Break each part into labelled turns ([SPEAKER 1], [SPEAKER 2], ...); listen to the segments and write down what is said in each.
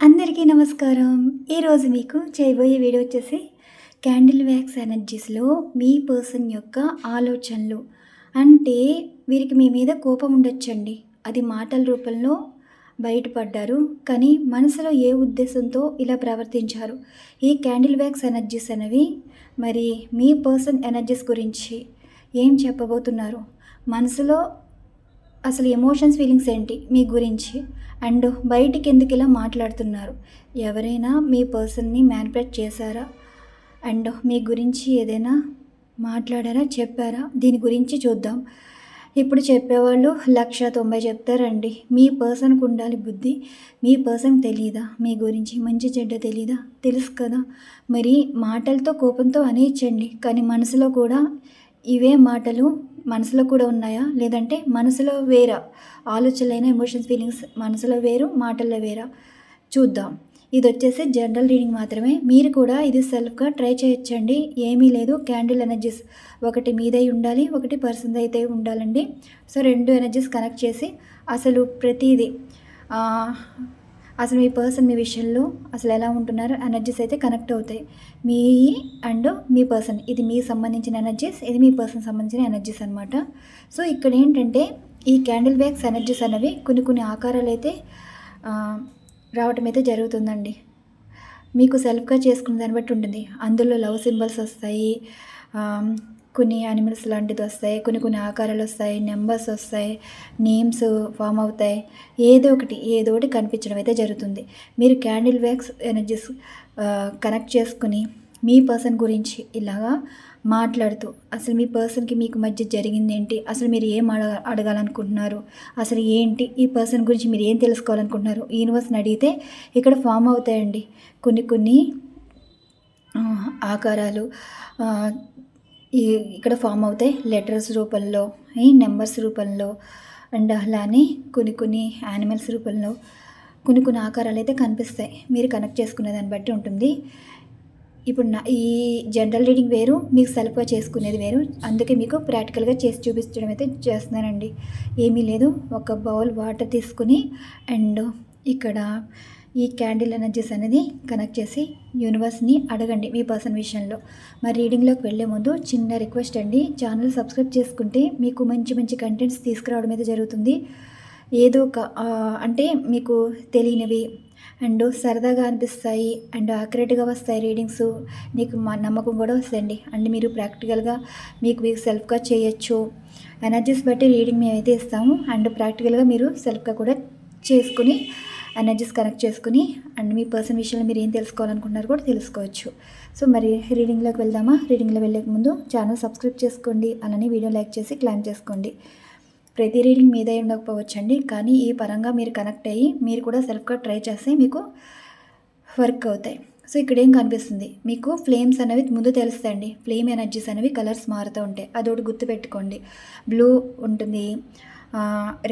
[SPEAKER 1] అందరికీ నమస్కారం. ఈరోజు మీకు చేయబోయే వీడియో వచ్చేసి క్యాండిల్ వ్యాక్స్ ఎనర్జీస్లో మీ పర్సన్ యొక్క ఆలోచనలు. అంటే వీరికి మీ మీద కోపం ఉండొచ్చండి. అది మాటల రూపంలో బయటపడ్డారు. కానీ మనసులో ఏ ఉద్దేశంతో ఇలా ప్రవర్తించారు? ఈ క్యాండిల్ వ్యాక్స్ ఎనర్జీస్ అనేవి మరి మీ పర్సన్ ఎనర్జీస్ గురించి ఏం చెప్పబోతున్నారు? మనసులో అసలు ఎమోషన్స్ ఫీలింగ్స్ ఏంటి మీ గురించి? అండ్ బయటికి ఎందుకు ఇలా మాట్లాడుతున్నారు? ఎవరైనా మీ పర్సన్ని మ్యానిపులేట్ చేశారా? అండ్ మీ గురించి ఏదైనా మాట్లాడారా? చెప్పారా? దీని గురించి చూద్దాం. ఇప్పుడు చెప్పేవాళ్ళు లక్ష తొంభై చెప్తారండి. మీ పర్సన్కి ఉండాలి బుద్ధి. మీ పర్సన్ తెలియదా మీ గురించి మంచి చెడ్డ తెలీదా? తెలుసు కదా. మరి మాటలతో కోపంతో అనేయచ్చండి. కానీ మనసులో కూడా ఇవే మాటలు మనసులో కూడా ఉన్నాయా? లేదంటే మనసులో వేరా? ఆలోచనలైన ఎమోషన్స్ ఫీలింగ్స్ మనసులో వేరు మాటల్లో వేరా? చూద్దాం. ఇది వచ్చేసి జనరల్ రీడింగ్ మాత్రమే. మీరు కూడా ఇది సెల్ఫ్గా ట్రై చేయొచ్చండి. ఏమీ లేదు. క్యాండిల్ ఎనర్జీస్ ఒకటి మీదై ఉండాలి ఒకటి పర్సన్ అయితే ఉండాలండి. సో రెండు ఎనర్జీస్ కనెక్ట్ చేసి అసలు ప్రతిదీ అసలు మీ పర్సన్ మీ విషయంలో అసలు ఎలా ఉంటున్నారు? ఎనర్జీస్ అయితే కనెక్ట్ అవుతాయి. మీ అండ్ మీ పర్సన్ ఇది మీ సంబంధించిన ఎనర్జీస్ ఇది మీ పర్సన్ సంబంధించిన ఎనర్జీస్ అనమాట సో ఇక్కడ ఏంటంటే ఈ క్యాండిల్ బ్యాగ్స్ ఎనర్జీస్ అనేవి కొన్ని కొన్ని ఆకారాలు అయితే రావటం అయితే జరుగుతుందండి. మీకు సెల్ఫ్గా చేసుకున్న దాన్ని బట్టి ఉంటుంది. అందులో లవ్ సింబల్స్ వస్తాయి. కొన్ని యానిమల్స్ లాంటిది వస్తాయి కొన్ని కొన్ని ఆకారాలు వస్తాయి నెంబర్స్ వస్తాయి నేమ్స్ ఫామ్ అవుతాయి. ఏదో ఒకటి ఏదో ఒకటి కనిపించడం అయితే జరుగుతుంది. మీరు క్యాండిల్ వ్యాక్స్ ఎనర్జీస్ కనెక్ట్ చేసుకుని మీ పర్సన్ గురించి ఇలాగా మాట్లాడుతూ అసలు మీ పర్సన్కి మీకు మధ్య జరిగింది ఏంటి? అసలు మీరు ఏం అడగ అడగాలనుకుంటున్నారు? అసలు ఏంటి? ఈ పర్సన్ గురించి మీరు ఏం తెలుసుకోవాలనుకుంటున్నారు? యూనివర్స్ని అడిగితే ఇక్కడ ఫామ్ అవుతాయండి. కొన్ని కొన్ని ఆకారాలు ఇక్కడ ఫామ్ అవుతాయి లెటర్స్ రూపంలో నెంబర్స్ రూపంలో అండ్ అలానే కొన్ని కొన్ని యానిమల్స్ రూపంలో కొన్ని కొన్ని ఆకారాలు అయితే కనిపిస్తాయి. మీరు కనెక్ట్ చేసుకునే దాన్ని బట్టి ఉంటుంది. ఇప్పుడు నా ఈ జనరల్ రీడింగ్ వేరు మీకు సెల్ఫ్గా చేసుకునేది వేరు. అందుకే మీకు ప్రాక్టికల్గా చేసి చూపించడం అయితే చేస్తున్నానండి. ఏమీ లేదు. ఒక బౌల్ వాటర్ తీసుకుని అండ్ ఇక్కడ ఈ క్యాండిల్ ఎనర్జీస్ అనేది కనెక్ట్ చేసి యూనివర్స్ని అడగండి మీ పర్సన్ విషయంలో. మరి రీడింగ్లోకి వెళ్ళే ముందు చిన్న రిక్వెస్ట్ అండి. ఛానల్ సబ్స్క్రైబ్ చేసుకుంటే మీకు మంచి మంచి కంటెంట్స్ తీసుకురావడం అయితే జరుగుతుంది. ఏదో ఒక అంటే మీకు తెలియనివి అండ్ సరదాగా అనిపిస్తాయి అండ్ అక్యురేట్గా వస్తాయి రీడింగ్స్. నీకు మా నమ్మకం కూడా వస్తాయండి అండ్ మీరు ప్రాక్టికల్గా మీకు మీకు సెల్ఫ్గా చేయొచ్చు. ఎనర్జీస్ బట్టి రీడింగ్ మేమైతే ఇస్తాము. అండ్ ప్రాక్టికల్గా మీరు సెల్ఫ్గా కూడా చేసుకుని ఎనర్జీస్ కనెక్ట్ చేసుకుని అండ్ మీ పర్సన్ విషయంలో మీరు ఏం తెలుసుకోవాలనుకుంటున్నారు కూడా తెలుసుకోవచ్చు. సో మరి రీడింగ్లోకి వెళ్దామా? రీడింగ్లో వెళ్ళే ముందు ఛానల్ సబ్స్క్రైబ్ చేసుకోండి. అలానే వీడియో లైక్ చేసి క్లైమ్ చేసుకోండి. ప్రతి రీడింగ్ మీదే ఉండకపోవచ్చండి. కానీ ఈ పరంగా మీరు కనెక్ట్ అయ్యి మీరు కూడా సెల్ఫ్గా ట్రై చేస్తే మీకు వర్క్ అవుతాయి. సో ఇక్కడ ఏం కనిపిస్తుంది? మీకు ఫ్లేమ్స్ అనేవి ముందు తెలుస్తాయండి. ఫ్లేమ్ ఎనర్జీస్ అనేవి కలర్స్ మారుతూ ఉంటాయి. అదొకటి గుర్తుపెట్టుకోండి. బ్లూ ఉంటుంది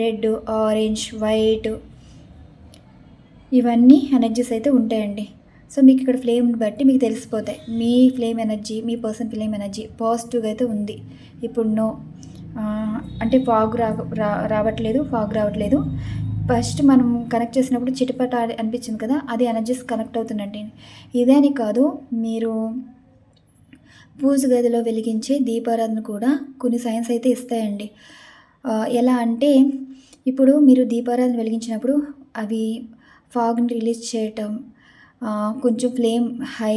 [SPEAKER 1] రెడ్ ఆరెంజ్ వైట్ ఇవన్నీ ఎనర్జీస్ అయితే ఉంటాయండి. సో మీకు ఇక్కడ ఫ్లేమ్ని బట్టి మీకు తెలిసిపోతాయి. మీ ఫ్లేమ్ ఎనర్జీ మీ పర్సన్ ఫ్లేమ్ ఎనర్జీ పాజిటివ్గా అయితే ఉంది. ఇప్పుడు నో అంటే ఫాగ్ రా రావట్లేదు ఫాగ్ రావట్లేదు. ఫస్ట్ మనం కనెక్ట్ చేసినప్పుడు చిటపట అనిపించింది కదా అది ఎనర్జీస్ కనెక్ట్ అవుతుందండి. ఇదే అని కాదు మీరు పూజ గదిలో వెలిగించే దీపారాధన కూడా కొన్ని సైన్స్ అయితే ఇస్తాయండి. ఎలా అంటే ఇప్పుడు మీరు దీపారాధన వెలిగించినప్పుడు అవి ఫాగ్ని రిలీజ్ చేయటం కొంచెం ఫ్లేమ్ హై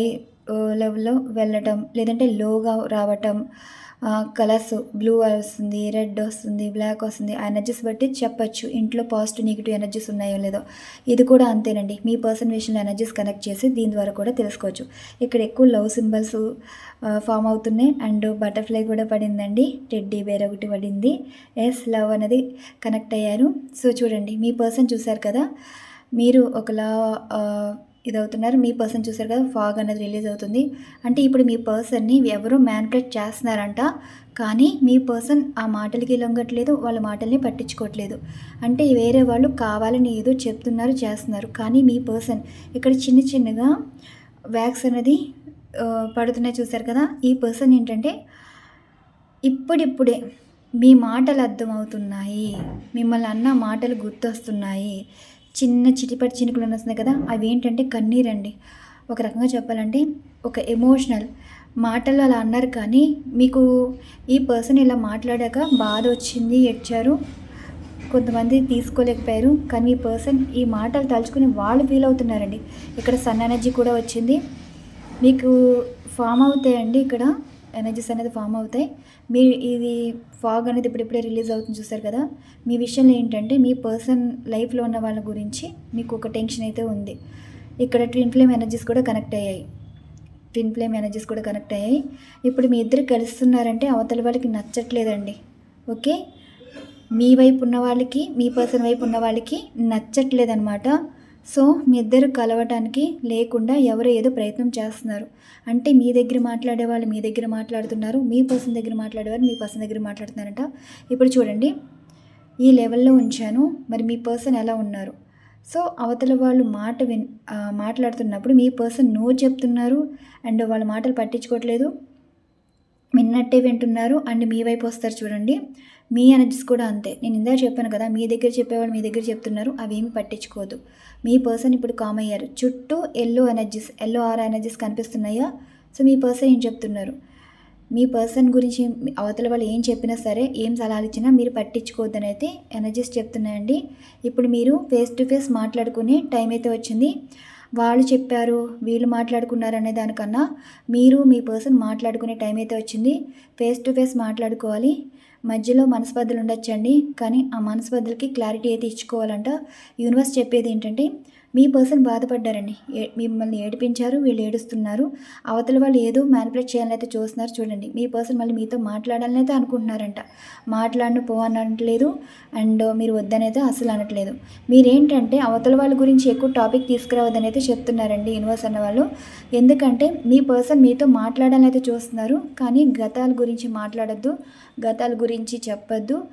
[SPEAKER 1] లెవెల్లో వెళ్ళటం లేదంటే లోగా రావటం కలర్స్ బ్లూ వస్తుంది రెడ్ వస్తుంది బ్లాక్ వస్తుంది ఆ ఎనర్జీస్ బట్టి చెప్పచ్చు. ఇంట్లో పాజిటివ్ నెగిటివ్ ఎనర్జీస్ ఉన్నాయో లేదో. ఇది కూడా అంతేనండి. మీ పర్సన్ విషయంలో ఎనర్జీస్ కనెక్ట్ చేసి దీని ద్వారా కూడా తెలుసుకోవచ్చు. ఇక్కడ ఎక్కువ లవ్ సింబల్స్ ఫామ్ అవుతున్నాయి. అండ్ బటర్ఫ్లై కూడా పడిందండి. టెడ్డీ బేర్ ఒకటి పడింది. ఎస్ లవ్ అనేది కనెక్ట్ అయ్యారు. సో చూడండి మీ పర్సన్ చూశారు కదా? మీరు ఒకలా ఇదవుతున్నారు మీ పర్సన్ చూసారు కదా ఫాగ్ అనేది రిలీజ్ అవుతుంది. అంటే ఇప్పుడు మీ పర్సన్ని ఎవరు మ్యాన్పులేట్ చేస్తున్నారంట కానీ మీ పర్సన్ ఆ మాటలకి లొంగట్లేదు వాళ్ళ మాటల్ని పట్టించుకోవట్లేదు. అంటే వేరే వాళ్ళు కావాలని ఏదో చెప్తున్నారు చేస్తున్నారు. కానీ మీ పర్సన్ ఇక్కడ చిన్న చిన్నగా వ్యాక్స్ అనేది పడుతున్నాయి చూసారు కదా ఈ పర్సన్ ఏంటంటే ఇప్పుడిప్పుడే మీ మాటలు అర్థమవుతున్నాయి మిమ్మల్ని అన్న మాటలు గుర్తొస్తున్నాయి చిన్న చిటిపటి చినుకులు వస్తున్నాయి కదా అవి ఏంటంటే కన్నీరండి. ఒక రకంగా చెప్పాలంటే ఒక ఎమోషనల్ మాటలు అలా అన్నారు కానీ మీకు ఈ పర్సన్ ఇలా మాట్లాడాక బాధ వచ్చింది ఏడ్చారు కొంతమంది తీసుకోలేకపోయారు కానీ ఈ పర్సన్ ఈ మాటలు తలుచుకుని వాళ్ళు ఫీల్ అవుతున్నారండి. ఇక్కడ సన్ ఎనర్జీ కూడా వచ్చింది. మీకు ఫామ్ అవుతాయండి ఇక్కడ. ఎనర్జీస్ అనేది ఫామ్ అవుతాయి. మీ ఇది ఫాగ్ అనేది ఇప్పుడిప్పుడే రిలీజ్ అవుతుంది చూసారు కదా. మీ విషయంలో ఏంటంటే మీ పర్సన్ లైఫ్లో ఉన్న వాళ్ళ గురించి మీకు ఒక టెన్షన్ అయితే ఉంది. ఇక్కడ ట్విన్ ఫ్లేమ్ ఎనర్జీస్ కూడా కనెక్ట్ అయ్యాయి. ట్విన్ ఫ్లేమ్ ఎనర్జీస్ కూడా కనెక్ట్ అయ్యాయి. ఇప్పుడు మీ ఇద్దరు కలుస్తున్నారంటే అవతల వాళ్ళకి నచ్చట్లేదండి. ఓకే? మీ వైపు ఉన్న వాళ్ళకి మీ పర్సన్ వైపు ఉన్న వాళ్ళకి నచ్చట్లేదన్నమాట. సో మీ ఇద్దరు కలవటానికి లేకుండా ఎవరు ఏదో ప్రయత్నం చేస్తున్నారు. అంటే మీ దగ్గర మాట్లాడే వాళ్ళు మీ దగ్గర మాట్లాడుతున్నారు మీ పర్సన్ దగ్గర మాట్లాడేవారు మీ పర్సన్ దగ్గర మాట్లాడుతున్నారంట. ఇప్పుడు చూడండి ఈ లెవెల్లో ఉంచాను మరి మీ పర్సన్ ఎలా ఉన్నారు? సో అవతల వాళ్ళు మాట విన్ మాట్లాడుతున్నప్పుడు మీ పర్సన్ నో చెప్తున్నారు అండ్ వాళ్ళ మాటలు పట్టించుకోవట్లేదు. విన్నట్టే వింటున్నారు. అండ్ మీ వైపు వస్తారు చూడండి. మీ ఎనర్జీస్ కూడా అంతే. నేను ఇందాక చెప్పాను కదా మీ దగ్గర చెప్పేవాళ్ళు మీ దగ్గర చెప్తున్నారు. అవేమి పట్టించుకోదు. మీ పర్సన్ ఇప్పుడు కామ్ అయ్యారు. చుట్టూ yellow energies yellow or energies కనిపిస్తున్నాయా? సో మీ పర్సన్ ఏం చెప్తున్నారు? మీ పర్సన్ గురించి అవతల వాళ్ళు ఏం చెప్పినా సరే ఏం సలహాలు ఇచ్చినా మీరు పట్టించుకోవద్దని అయితే ఎనర్జీస్ చెప్తున్నాయండి. ఇప్పుడు మీరు ఫేస్ టు ఫేస్ మాట్లాడుకునే టైం అయితే వచ్చింది. వాళ్ళు చెప్పారు వీళ్ళు మాట్లాడుకున్నారు అనే దానికన్నా మీరు మీ పర్సన్ మాట్లాడుకునే టైం అయితే వచ్చింది ఫేస్ టు ఫేస్ మాట్లాడుకోవాలి. మధ్యలో మనస్పర్ధలు ఉండొచ్చండి కానీ ఆ మనస్పర్ధలకి క్లారిటీ అయితే ఇచ్చుకోవాలంట. యూనివర్స్ చెప్పేది ఏంటంటే మీ పర్సన్ బాధపడ్డారండి ఏ- మిమ్మల్ని ఏడిపించారు వీళ్ళు ఏడుస్తున్నారు. అవతల వాళ్ళు ఏదో మ్యానిపులేట్ చేయాలని అయితే చూస్తున్నారు చూడండి. మీ పర్సన్ మళ్ళీ మీతో మాట్లాడాలని అయితే అనుకుంటున్నారంట. మాట్లాడిన పో అనట్లేదు అండ్ మీరు వద్దనైతే అసలు అనట్లేదు. మీరేంటంటే అవతల వాళ్ళ గురించి ఎక్కువ టాపిక్ తీసుకురావద్దని అయితే చెప్తున్నారండి యూనివర్స్ అన్న వాళ్ళు. ఎందుకంటే మీ పర్సన్ మీతో మాట్లాడాలని అయితే చూస్తున్నారు. కానీ గతాల గురించి మాట్లాడద్దు. గతాల గురించి చెప్పద్దు.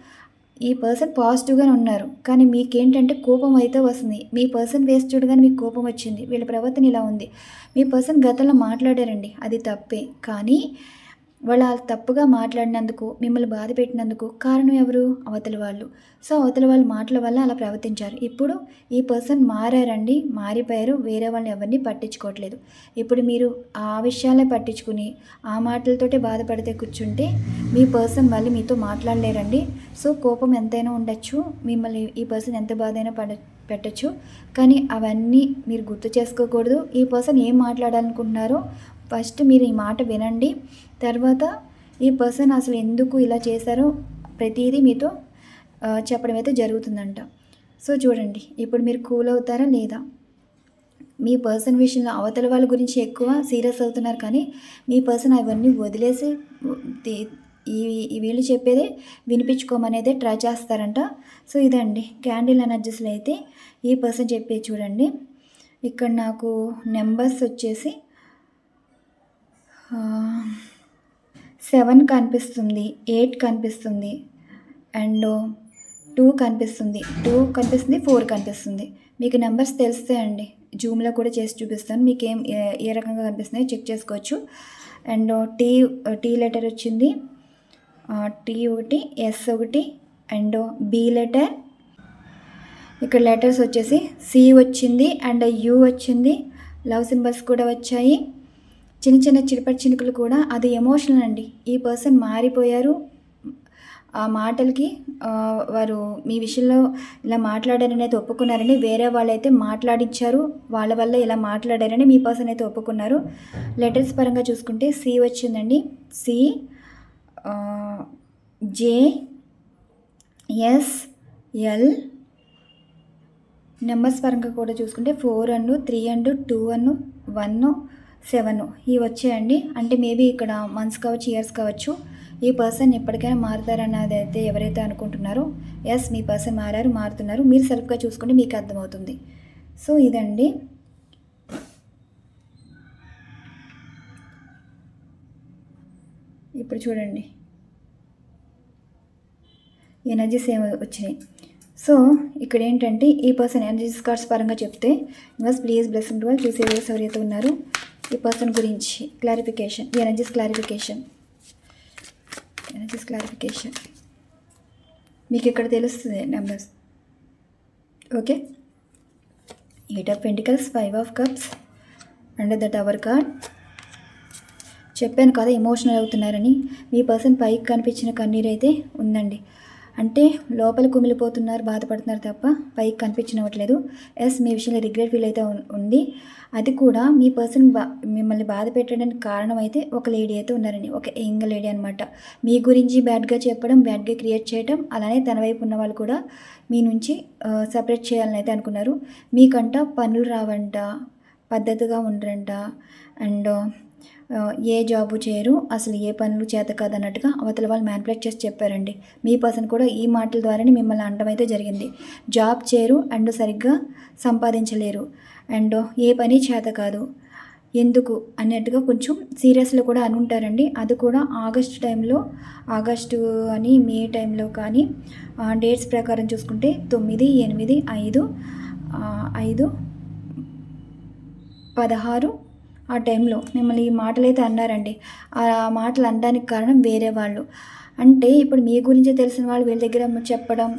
[SPEAKER 1] ఈ పర్సన్ పాజిటివ్గానే ఉన్నారు. కానీ మీకేంటంటే కోపం అయితే వస్తుంది. మీ పర్సన్ వేసి చూడగానే మీకు కోపం వచ్చింది. వీళ్ళ ప్రవర్తన ఇలా ఉంది. మీ పర్సన్ గతంలో మాట్లాడారండి. అది తప్పే. కానీ వాళ్ళు తప్పుగా మాట్లాడినందుకు మిమ్మల్ని బాధ పెట్టినందుకు కారణం ఎవరు? అవతల వాళ్ళు. సో అవతల వాళ్ళ మాటల వల్ల అలా ప్రవర్తించారు. ఇప్పుడు ఈ పర్సన్ మారారండి మారిపోయారు వేరే వాళ్ళని ఎవరిని పట్టించుకోవట్లేదు. ఇప్పుడు మీరు ఆ విషయాలే పట్టించుకుని ఆ మాటలతోటే బాధపడితే కూర్చుంటే మీ పర్సన్ మళ్ళీ మీతో మాట్లాడలేరండి. సో కోపం ఎంతైనా ఉండొచ్చు మిమ్మల్ని ఈ పర్సన్ ఎంత బాధైనా పడ పెట్టచ్చు. కానీ అవన్నీ మీరు గుర్తు చేసుకోకూడదు. ఈ పర్సన్ ఏం మాట్లాడాలనుకుంటున్నారో ఫస్ట్ మీరు ఈ మాట వినండి. తర్వాత ఈ పర్సన్ అసలు ఎందుకు ఇలా చేశారో ప్రతిదీ మీతో చెప్పడం అయితే జరుగుతుందంట. సో చూడండి ఇప్పుడు మీరు కూల్ అవుతారా లేదా? మీ పర్సన్ విషయంలో అవతల వాళ్ళ గురించి ఎక్కువ సీరియస్ అవుతున్నారు కానీ మీ పర్సన్ అవన్నీ వదిలేసి ఈ వీళ్ళు చెప్పేదే వినిపించుకోమనేదే ట్రై చేస్తారంట. సో ఇదండి క్యాండిల్ ఎనర్జీస్లో అయితే ఈ పర్సన్ చెప్పేది చూడండి. ఇక్కడ నాకు నెంబర్స్ వచ్చేసి సెవెన్ కనిపిస్తుంది ఎయిట్ కనిపిస్తుంది అండ్ టూ కనిపిస్తుంది టూ కనిపిస్తుంది ఫోర్ కనిపిస్తుంది. మీకు నెంబర్స్ తెలుస్తాయండి జూమ్లో కూడా చేసి చూపిస్తాను. మీకు ఏం ఏ- ఏ రకంగా కనిపిస్తున్నాయో చెక్ చేసుకోవచ్చు. అండ్ టీ టీ లెటర్ వచ్చింది. టీ ఒకటి ఎస్ ఒకటి అండ్ బి లెటర్. ఇక్కడ లెటర్స్ వచ్చేసి సి వచ్చింది అండ్ యూ వచ్చింది. లవ్ సింబల్స్ కూడా వచ్చాయి. చిన్న చిన్న చిరుపటి చినుకులు కూడా అది ఎమోషనల్ అండి. ఈ పర్సన్ మారిపోయారు. ఆ మాటలకి వారు మీ విషయంలో ఇలా మాట్లాడారని అయితే ఒప్పుకున్నారని వేరే వాళ్ళైతే మాట్లాడించారు. వాళ్ళ వల్ల ఇలా మాట్లాడారని మీ పర్సన్ అయితే ఒప్పుకున్నారు. లెటర్స్ పరంగా చూసుకుంటే సి వచ్చిందండి. C J S L numbers పరంగా కూడా చూసుకుంటే ఫోర్ అన్ను త్రీ అండ్ టూ అన్ను వన్ సెవెన్. ఇవి వచ్చాయండి. అంటే మేబీ ఇక్కడ మంత్స్ కావచ్చు ఇయర్స్ కావచ్చు ఈ పర్సన్ ఎప్పటికైనా మారుతారన్నది అయితే ఎవరైతే అనుకుంటున్నారో ఎస్ మీ పర్సన్ మారారు మారుతున్నారు మీరు సెల్ఫ్గా చూసుకుంటే మీకు అర్థమవుతుంది. సో ఇదండి. ఇప్పుడు చూడండి. ఎనర్జీస్ ఏమి వచ్చినాయి. సో ఇక్కడ ఏంటంటే ఈ పర్సన్ ఎనర్జీస్ కార్డ్స్ పరంగా చెప్తే యూనివర్స్ ప్లీజ్ బ్లెస్సింగ్ వాళ్ళు చూసే ఎవరైతే ఉన్నారు. ఈ పర్సన్ గురించి క్లారిఫికేషన్ ఈ ఎనర్జీస్ క్లారిఫికేషన్ ఎనర్జీస్ క్లారిఫికేషన్ మీకు ఇక్కడ తెలుస్తుంది numbers okay eight of pentacles five of cups and the tower card చెప్పాను కదా ఎమోషనల్ అవుతున్నారని. మీ పర్సన్ పైకి కనిపించిన కన్నీరైతే ఉందండి. అంటే లోపల కుమిలిపోతున్నారు బాధపడుతున్నారు తప్ప పైకి కనిపించనవట్లేదు ఎస్ మీ విషయంలో రిగ్రెట్ ఫీల్ అయితే ఉంది. అది కూడా మీ పర్సన్ బా మిమ్మల్ని బాధ పెట్టడానికి కారణం అయితే ఒక లేడీ అయితే ఉన్నారండి. ఒక యంగ్ లేడీ అనమాట మీ గురించి బ్యాడ్గా చెప్పడం బ్యాడ్గా క్రియేట్ చేయడం అలానే తన వైపు ఉన్న వాళ్ళు కూడా మీ నుంచి సపరేట్ చేయాలని అయితే అనుకున్నారు. మీకంట పనులు రావంట పద్ధతిగా ఉండరంట అండ్ ఏ జాబు చేయరు అసలు ఏ పనులు చేత కాదన్నట్టుగా అవతల వాళ్ళు మ్యానిపులేట్ చేసి చెప్పారండి. మీ పర్సన్ కూడా ఈ మాటల ద్వారానే మిమ్మల్ని అనడం అయితే జరిగింది. జాబ్ చేయరు అండ్ సరిగ్గా సంపాదించలేరు. అండ్ ఏ పని చేత కాదు. ఎందుకు? అన్నట్టుగా కొంచెం సీరియస్లో కూడా అని ఉంటారండి అది కూడా ఆగస్ట్ టైంలో ఆగస్టు అని మే టైంలో కానీ డేట్స్ ప్రకారం చూసుకుంటే తొమ్మిది ఎనిమిది ఐదు ఐదు పదహారు ఆ టైంలో మిమ్మల్ని ఈ మాటలు అయితే అన్నారండి. ఆ మాటలు అనడానికి కారణం వేరే వాళ్ళు. అంటే ఇప్పుడు మీ గురించి తెలిసిన వాళ్ళు వీళ్ళ దగ్గర చెప్పడం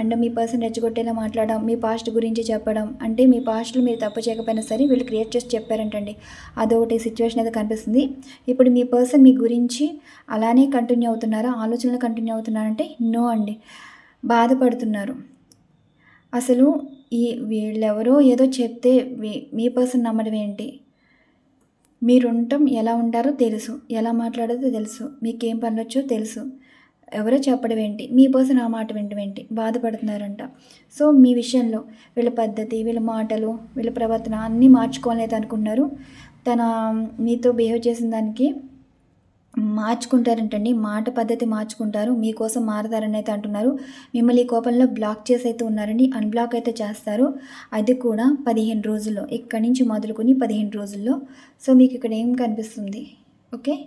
[SPEAKER 1] అండ్ మీ పర్సన్ రెచ్చగొట్టేలా మాట్లాడడం మీ పాస్ట్ గురించి చెప్పడం అంటే మీ పాస్ట్లో మీరు తప్పు చేయకపోయినా సరే వీళ్ళు క్రియేట్ చేసి చెప్పారంటండి. అదొకటి సిచ్యువేషన్ అయితే కనిపిస్తుంది. ఇప్పుడు మీ పర్సన్ మీ గురించి అలానే కంటిన్యూ అవుతున్నారా? ఆలోచనలు కంటిన్యూ అవుతున్నారంటే నో అండి. బాధపడుతున్నారు. అసలు ఈ వీళ్ళెవరో ఏదో చెప్తే మీ పర్సన్ నమ్మడం ఏంటి? మీరు ఉండటం ఎలా ఉంటారో తెలుసు. ఎలా మాట్లాడదో తెలుసు. మీకేం పనులొచ్చో తెలుసు. ఎవరో చెప్పడం ఏంటి? మీ పర్సన్ ఆ మాట వినడం ఏంటి? బాధపడుతున్నారంట. సో మీ విషయంలో వీళ్ళ పద్ధతి వీళ్ళ మాటలు వీళ్ళ ప్రవర్తన అన్నీ మార్చుకోలేదు అనుకున్నారు తన మీతో బిహేవ్ చేసిన దానికి మార్చుకుంటారంటండి. మాట పద్ధతి మార్చుకుంటారు. మీకోసం మారతారని అయితే అంటున్నారు. మిమ్మల్ని ఈ కోపంలో బ్లాక్ చేసి అయితే ఉన్నారండి. అన్బ్లాక్ అయితే చేస్తారు. అది కూడా పదిహేను రోజుల్లో. ఇక్కడి నుంచి మొదలుకొని పదిహేను రోజుల్లో. సో మీకు ఇక్కడ ఏం కనిపిస్తుంది? ఓకే?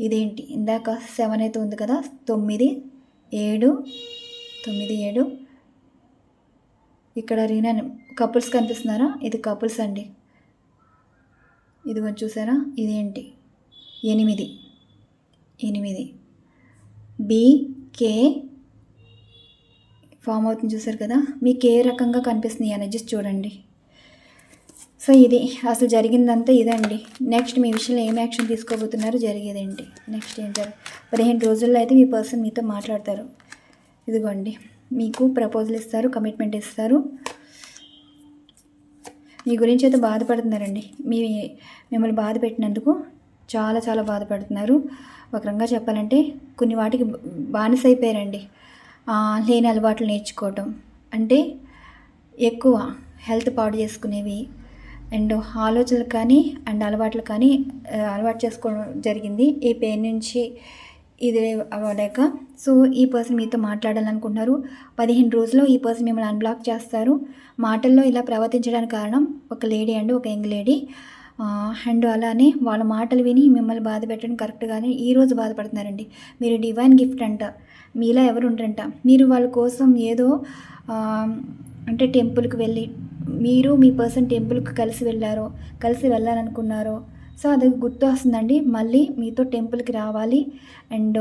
[SPEAKER 1] ఇదేంటి? ఇందాక సెవెన్ అయితే ఉంది కదా? తొమ్మిది ఏడు తొమ్మిది ఏడు. ఇక్కడ రీనా కపుల్స్ కనిపిస్తున్నారా? ఇది కపుల్స్ అండి. ఇది చూసారా? ఇదేంటి? ఎనిమిది. ఎనిమిది. బీకే ఫామ్ అవుతుంది చూసారు కదా? మీకు ఏ రకంగా కనిపిస్తుంది ఎనర్జీస్ చూడండి. సో ఇది అసలు జరిగిందంతా ఇదండి. నెక్స్ట్ మీ విషయంలో ఏం యాక్షన్ తీసుకోబోతున్నారు జరిగేదేంటి నెక్స్ట్ ఏం పదిహేను రోజుల్లో అయితే మీ పర్సన్ మీతో మాట్లాడతారు. ఇదిగోండి. మీకు ప్రపోజల్ ఇస్తారు కమిట్మెంట్ ఇస్తారు. మీ గురించి అయితే బాధపడుతున్నారండి. మీ మిమ్మల్ని బాధ పెట్టినందుకు చాలా చాలా బాధపడుతున్నారు. ఒక రకంగా చెప్పాలంటే కొన్ని వాటికి బానిసైపోయారండి లేని అలవాట్లు నేర్చుకోవటం. అంటే ఎక్కువ హెల్త్ పాడు చేసుకునేవి అండ్ ఆలోచనలు కానీ అండ్ అలవాట్లు కానీ అలవాటు చేసుకోవడం జరిగింది. ఈ పెయిన్ నుంచి ఇది అవ్వలేక. సో ఈ పర్సన్ మీతో మాట్లాడాలనుకుంటున్నారు. పదిహేను రోజుల్లో ఈ పర్సన్ మిమ్మల్ని అన్బ్లాక్ చేస్తారు. మాటల్లో ఇలా ప్రవర్తించడానికి కారణం ఒక లేడీ అండ్ ఒక యంగ్ లేడీ. అండ్ అలానే వాళ్ళ మాటలు విని మిమ్మల్ని బాధ పెట్టడం కరెక్ట్గానే ఈరోజు బాధపడుతున్నారండి. మీరు డివైన్ గిఫ్ట్ అంట మీలా ఎవరు ఉండరంట మీరు వాళ్ళ కోసం ఏదో అంటే టెంపుల్కి వెళ్ళి మీరు మీ పర్సన్ టెంపుల్కి కలిసి వెళ్ళారో కలిసి వెళ్ళాలనుకున్నారో సో అది గుర్తు వస్తుందండి మళ్ళీ మీతో టెంపుల్కి రావాలి. అండ్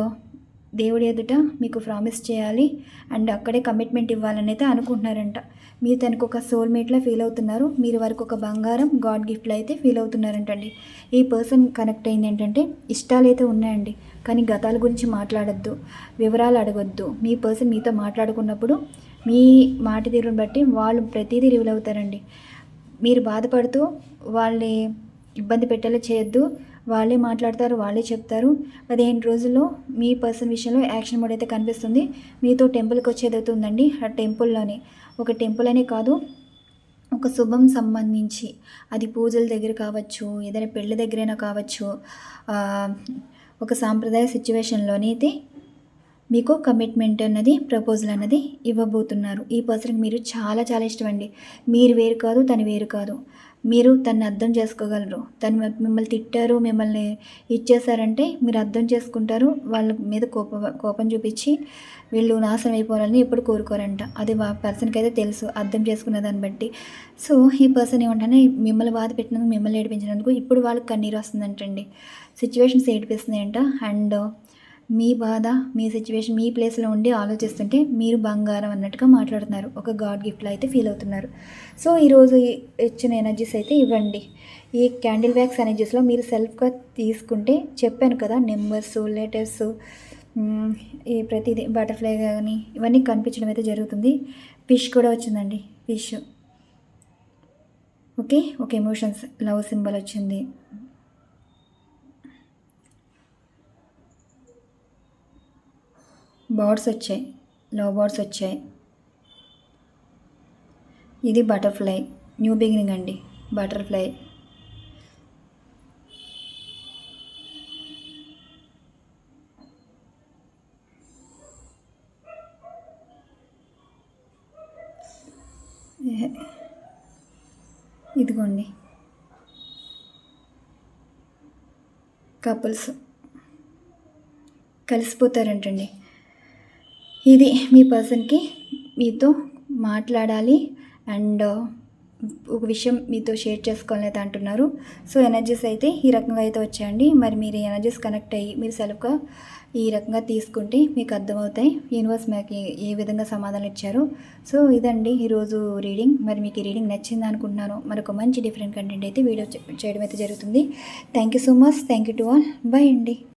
[SPEAKER 1] దేవుడి ఎదుట మీకు ప్రామిస్ చేయాలి. అండ్ అక్కడే కమిట్మెంట్ ఇవ్వాలని అయితే అనుకుంటున్నారంట. మీరు తనకు ఒక సోల్మేట్లా ఫీల్ అవుతున్నారు. మీరు వారికి ఒక బంగారం గాడ్ గిఫ్ట్లో అయితే ఫీల్ అవుతున్నారంటండి. ఈ పర్సన్ కనెక్ట్ అయింది ఏంటంటే ఇష్టాలు అయితే ఉన్నాయండి. కానీ గతాల గురించి మాట్లాడొద్దు. వివరాలు అడగొద్దు. మీ పర్సన్ మీతో మాట్లాడుకున్నప్పుడు మీ మాట తీరుని బట్టి వాళ్ళు ప్రతిదీ రివీల్ అవుతారండి. మీరు బాధపడుతూ వాళ్ళని ఇబ్బంది పెట్టేలా చేయొద్దు. వాళ్ళే మాట్లాడతారు వాళ్ళే చెప్తారు. పదిహేను రోజుల్లో మీ పర్సన్ విషయంలో యాక్షన్ మోడ్ అయితే కనిపిస్తుంది. మీతో టెంపుల్కి వచ్చేది అయితే ఉందండి. ఆ టెంపుల్లోనే. ఒక టెంపుల్ అనే కాదు ఒక శుభం సంబంధించి. అది పూజల దగ్గర కావచ్చు ఏదైనా పెళ్ళి దగ్గరైనా కావచ్చు ఒక సాంప్రదాయ సిచ్యువేషన్లోనే అయితే మీకు కమిట్మెంట్ అన్నది ప్రపోజల్ అన్నది ఇవ్వబోతున్నారు. ఈ పర్సన్కి మీరు చాలా చాలా ఇష్టం అండి. మీరు వేరు కాదు తను వేరు కాదు. మీరు తను అర్థం చేసుకోగలరు. తను మిమ్మల్ని తిట్టారు మిమ్మల్ని ఇచ్చేసారంటే మీరు అర్థం చేసుకుంటారు. వాళ్ళ మీద కోప కోపం చూపించి వీళ్ళు నాశనం అయిపోవాలని ఎప్పుడు కోరుకోరంట. అది ఆ పర్సన్కి అయితే తెలుసు అర్థం చేసుకున్న దాన్ని బట్టి. సో ఈ పర్సన్ ఏమంటానే మిమ్మల్ని బాధ పెట్టినందుకు మిమ్మల్ని ఏడిపించినందుకు ఇప్పుడు వాళ్ళకి కన్నీరు వస్తుందంటండి. సిచ్యువేషన్స్ ఏడిపిస్తున్నాయంట. అండ్ మీ బాధ మీ సిచ్యువేషన్ మీ ప్లేస్లో ఉండి ఆలోచిస్తుంటే మీరు బంగారం అన్నట్టుగా మాట్లాడుతున్నారు. ఒక గాడ్ గిఫ్ట్లో అయితే ఫీల్ అవుతున్నారు. సో ఈరోజు ఇచ్చిన ఎనర్జీస్ అయితే ఇవ్వండి. ఈ క్యాండిల్ వ్యాక్స్ ఎనర్జీస్లో మీరు సెల్ఫ్గా తీసుకుంటే చెప్పాను కదా నెంబర్స్ లెటర్స్ ఈ ప్రతిదీ బటర్ఫ్లై కానీ ఇవన్నీ కనిపించడం అయితే జరుగుతుంది. ఫిష్ కూడా వచ్చిందండి. Fish okay okay emotions love symbol వచ్చింది. బర్డ్స్ వచ్చాయి. లవ్ బర్డ్స్ వచ్చాయి. ఇది బటర్ఫ్లై. న్యూ బిగినింగ్ అండి. బటర్ఫ్లై. ఇదిగోండి. కపుల్స్. కలిసిపోతారంటండి. ఇది మీ పర్సన్కి మీతో మాట్లాడాలి అండ్ ఒక విషయం మీతో షేర్ చేసుకోవాలని అయితే అంటున్నారు. సో ఎనర్జీస్ అయితే ఈ రకంగా అయితే వచ్చాయండి. మరి మీరు ఎనర్జీస్ కనెక్ట్ అయ్యి మీరు సెల్ఫ్గా ఈ రకంగా తీసుకుంటే మీకు అర్థమవుతాయి. యూనివర్స్ మీకు ఏ విధంగా సమాధానం ఇచ్చారు. సో ఇదండి ఈరోజు రీడింగ్. మరి మీకు ఈ రీడింగ్ నచ్చింది అనుకుంటున్నాను. మరొక మంచి డిఫరెంట్ కంటెంట్ అయితే వీడియో చేయడం అయితే జరుగుతుంది. Thank you so much. Thank you to all. Bye అండి.